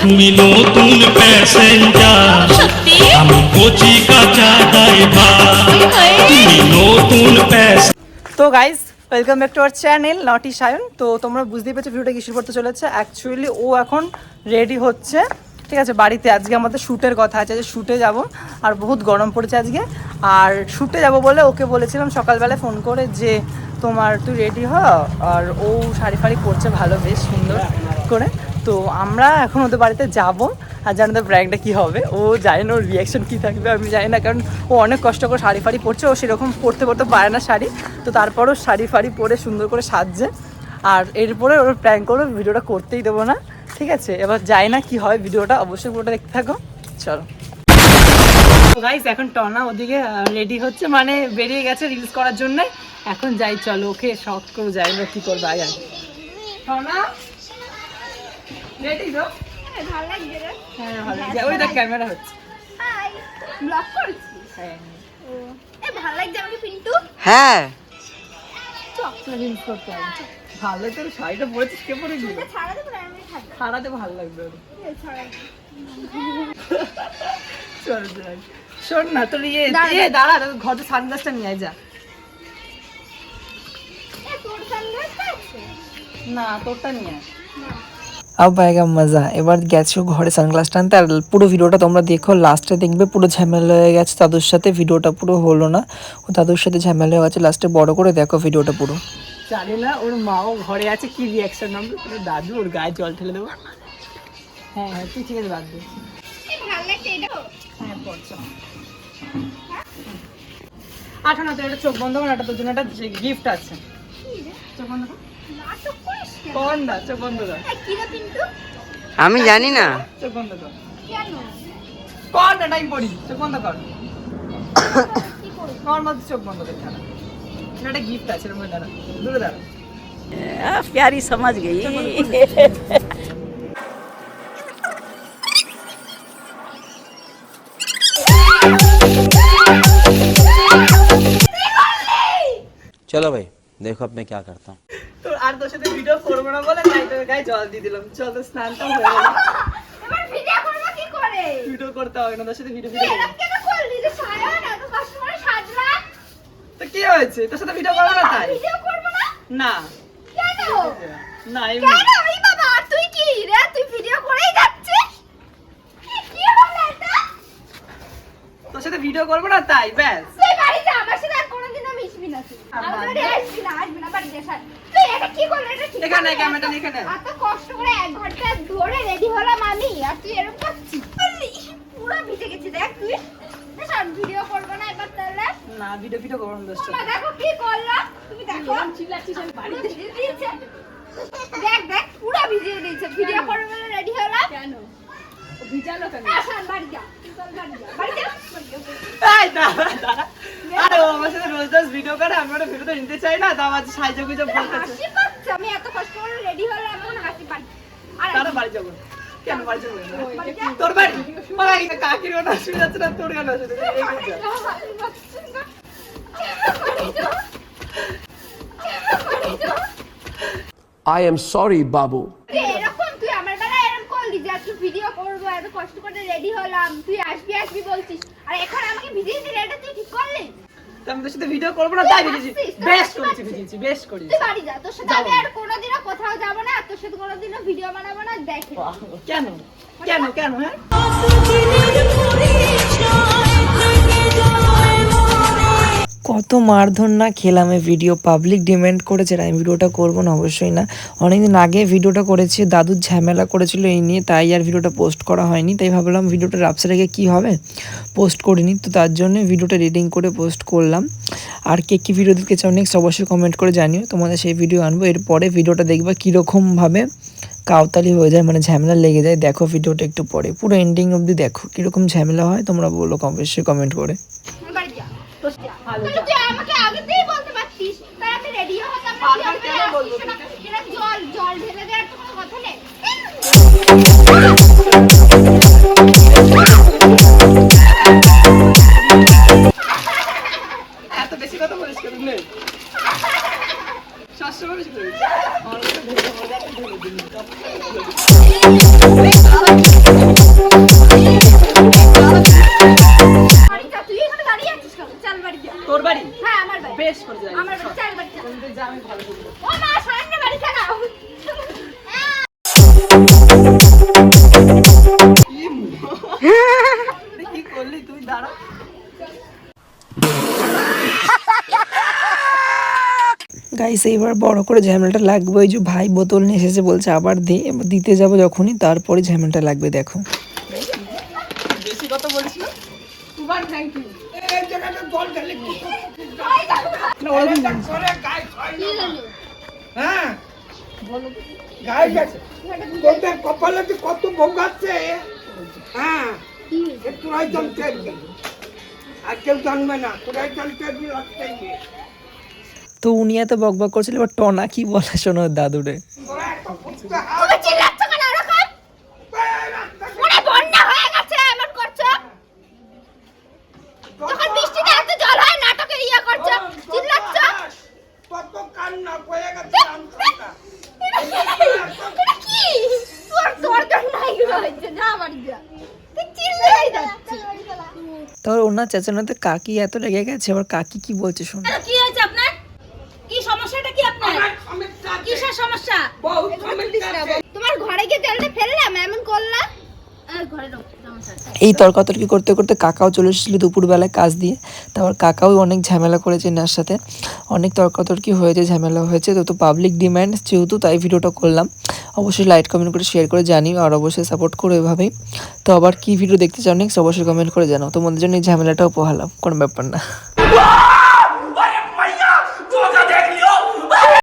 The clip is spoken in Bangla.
তুমি নতুন প্যাসেঞ্জার আমি কচি কাঁচা তুমি নতুন তো guys welcome back to our channel naughty Sayan তো তোমরা বুঝতেই পারছ ভিডিওটা কিসের পড়তে চলেছে। অ্যাকচুয়ালি ও এখন রেডি হচ্ছে। ঠিক আছে বাড়িতে আজকে আমাদের শ্যুটের কথা আছে যে শ্যুটে যাব। আর বহুত গরম পড়েছে আজকে। আর শ্যুটে যাব বলে ওকে বলেছিলাম সকালবেলায় ফোন করে যে তোমার তুই রেডি হ? আর ও শাড়ি ফাড়ি পরছে ভালো, বেশ সুন্দর করে। তো আমরা এখন ওদের বাড়িতে যাব, আর জানি না ব্র্যাগটা কী হবে। ও জানে না ওর রিয়াকশন কী থাকবে, আমি জানি না, কারণ ও অনেক কষ্ট করে শাড়ি ফাড়ি পরছে, ও সেরকম পরতে পরতে পারে না শাড়ি। তো তারপরও শাড়ি ফাড়ি পরে সুন্দর করে সাজছে। আর এরপরে ওর প্র্যাঙ্ক করবে ভিডিওটা করতেই দেবো না। ঠিক আছে? এবার যাই না কি হয় ভিডিওটা অবশ্যই পুরোটা দেখতে থাকো। চলো। গাইস এখন টনা ওদিকে রেডি হচ্ছে। মানে বেরিয়ে গেছে রিলস করার জন্য। এখন যাই চলো ওকে শখ করে যাই না কি করব আয় আয়। টনা রেডি তো? ভালো লাগছে। রে হ্যাঁ ভালো ওই দেখ ক্যামেরা হচ্ছে। ব্লগ হ্যাঁ। ভালো লাগছে আমাকে পিন্টু? হ্যাঁ। করতে হবে। ভালো তোর শাড়িটা পরেছিস কে পরে গিয়ে এটা ছাড়া দেবো না আমি থাকব সারাতে ভালো লাগবে ওর। এ ছাড়া চল যাই। শোন না তোর ইয়ে দাঁড়া, ইয়ে দাঁড়া। তোর ঘরে সানগ্লাসটা নিয়ে আয় যা। এ তোর সানগ্লাস আছে না তোরটা নিয়ে আয়। আব পায়েগা মজা। এবার গেছো ঘরে সানগ্লাস টানতে আর পুরো ভিডিওটা তোমরা দেখো লাস্টে দেখবে পুরো ঝামেলা হয়ে গেছে দাদুর সাথে ভিডিওটা পুরো হলো না। ও দাদুর সাথে ঝামেলা হয়ে গেছে লাস্টে বড় করে দেখো ভিডিওটা পুরো। জানি না ওর মাও ঘরে আছে কি রিয়াকশন হবে? দাদু ওর গায়ে জল ঠেলে দেবো। হ্যাঁ হ্যাঁ তুই ঠিক আছে বাদ দে। আমি জানি না। চোখ বন্ধ কর। চোখ বন্ধ কর। চোখ বন্ধ দূরে দাঁড়া। প্যারি সমাজ চলো ভাই দেখো আপনি কি আর তোর সাথে ভিডিও করব না বলে তাই তোর গায়ে জল দিয়ে দিলাম চল তো হয়ে গেল এবার ভিডিও কি করে? ভিডিও করতে হবে না তোর সাথে ভিডিও ভিডিও কেন করলি যে না তো কাস্টমার তো কি হয়েছে তোর সাথে ভিডিও না তাই ভিডিও না? না কেন? না কেন? বাবা তুই কি? রে তুই ভিডিও করেই যাচ্ছিস? কি হলো এটা? তোর সাথে ভিডিও করব না তাই ব্যাস। কোনোদিনও না তুই আর আমার বাদ বাড়ি দে। আসবি না আসবি না বাড়িতে এসে তুই এটা কি করলি এটা ঠিক এখানে, ক্যামেরাটা এখানে। এত কষ্ট করে এক ঘণ্টা ধরে রেডি হলাম আমি আর তুই এরকম করছিস? পুরো ভিজে গেছি দেখ তুই ভিডিও করব না এবার তাহলে না ভিডিও ভিডিও করব না তোর দেখো কি করলাম তুমি দেখো চিল্লাচ্ছিস আমি বাড়িতে দিয়েছে দেখ দেখ পুরো ভিজিয়ে দিয়েছে ভিডিও করবে বলে রেডি হলাম কেন ভিজালো কেন আসেন বাড়ি যা চল বাড়ি যা বাড়ি যা বাড়ি যা। এই দাঁড়া দাঁড়া আরে ও আমার সাথে রোজ রোজ ভিডিও করে আমি ওটা ভিডিও নিতে চাই না তা আমার সাইজে গুজে বলতেছে হাসি পাচ্ছে আমি এত কষ্ট করে রেডি হলাম এখন হাসি আর তারা বাড়ি যাব কেন বাড়ি। তোর বাড়ি? কাকির না তোর। I am sorry, Babu. তুই এরকম তুই আমার বেলা এরকম করলি যে আজকে ভিডিও করব এত কষ্ট করে রেডি হলাম। তুই আসবি আসবি বলছিস। আর এখন আমাকে ভিজিয়ে দিলে এটা তুই ঠিক করলি? তো আমি তোর সাথে ভিডিও করব না তাই ভিজেছি বেশ করেছি ভিজেছি বেশ করেছি। তুই বাড়ি যা তোর সাথে আমি। আর কোনোদিনও কোথাও যাব না আর তোর সাথে কোনোদিনও ভিডিও বানাবো না দেখে কেন? কেন কেন হ্যাঁ? কত মারধর না খেলাম এই ভিডিও পাবলিক ডিমান্ড করেছে আমি ভিডিওটা করব না, অবশ্যই না। অনেকদিন আগে ভিডিওটা করেছি দাদুর ঝামেলা করেছিল এই নিয়ে, তাই আর ভিডিওটা পোস্ট করা হয়নি। তাই ভাবলাম ভিডিওটা রাপসে রেখে কী হবে? পোস্ট করিনি, তো তার জন্য ভিডিওটা রিডিং করে পোস্ট করলাম। আর কে কী ভিডিও দেখতে চাও নেক্সট অবশ্যই কমেন্ট করে জানিও। তোমাদের সেই ভিডিও আনব, এরপরে ভিডিওটা দেখবা কীরকমভাবে কাউতালি হয়ে যায় মানে ঝামেলা লেগে যায়। দেখো ভিডিওটা একটু পরে, পুরো এন্ডিং অবধি দেখো কীরকম ঝামেলা হয়, তোমরা বলো, অবশ্যই কমেন্ট করে। আলুটা তুই আমাকে আগে থেকেই বলতে পারতিস। তাই আমি রেডি হতাম না বারবার কেন বলব। এটা জল জল ঢেলে দেওয়ার তো কোনো কথা নেই। এত বেশি কথা বলিস কেন? নে। সবসময় বেশি করিস আমার কথা ভুলে ভুলে যাচ্ছে ভুলে দিলি। গাইস এইবার বড় করে ঝামেলাটা লাগবে। ওই যে ভাই বোতল নিয়ে এসেছে বলছে আবার দিতে যাব যখনই তারপরে ঝামেলাটা লাগবে দেখো। দুবার থ্যাংক ইউ হ্যাঁ? গায়ে গেছে তোদের কপালে যে কত ভোগাচ্ছে হ্যাঁ? এ তোরাই জানতে আর কেউ জানবে না তোরাই জানতে লাগতে তো উনি এত বকবক করছিল এবার টনা কি বলে শোনো দাদুরে তোরা এত বুঝতে তুমি চিল্লাচ্ছ কেন এরকম ওরে বন্যা হয়ে গেছে এমন করছ যখন বৃষ্টিতে এত জল হয় নাটকের ইয়া করছ চিল্লাচ্ছ কত কান্না পড়ে গেছে ধ্যাৎ, রামচন্দ্রা। এটা কি তোর তোর জন্য এগুলো হচ্ছে যা বাড়ি যা তুই চিল্লাই যাচ্ছিস তারপর ওনার চেঁচানোতে কাকি এত লেগে গেছে এবার কাকি কি বলছে শোনো কি হয়েছে আপনার কি সমস্যাটা কি আপনার। কিসের সমস্যা। তোমার ঘরে গিয়ে ফেললাম এমন করলাম আর ঘরে ঢোক, সমস্যা আছে। এই তর্কাতর্কি করতে করতে কাকাও চলে এসেছিল দুপুরবেলায় কাজ দিয়ে। তারপর কাকাও অনেক ঝামেলা করেছে এনার সাথে। অনেক তর্কাতর্কি হয়েছে, ঝামেলা হয়েছে। তো তো পাবলিক ডিমান্ড যেহেতু, তাই ভিডিওটা করলাম। অবশ্যই লাইক কমেন্ট করে শেয়ার করে জানিও আর অবশ্যই সাপোর্ট করো এভাবেই। তো আবার কি ভিডিও দেখতে চাও নেক্সট অবশ্যই কমেন্ট করে জানাও। তোমাদের জন্য এই ঝামেলাটাও পোহালাম কোনো ব্যাপার না।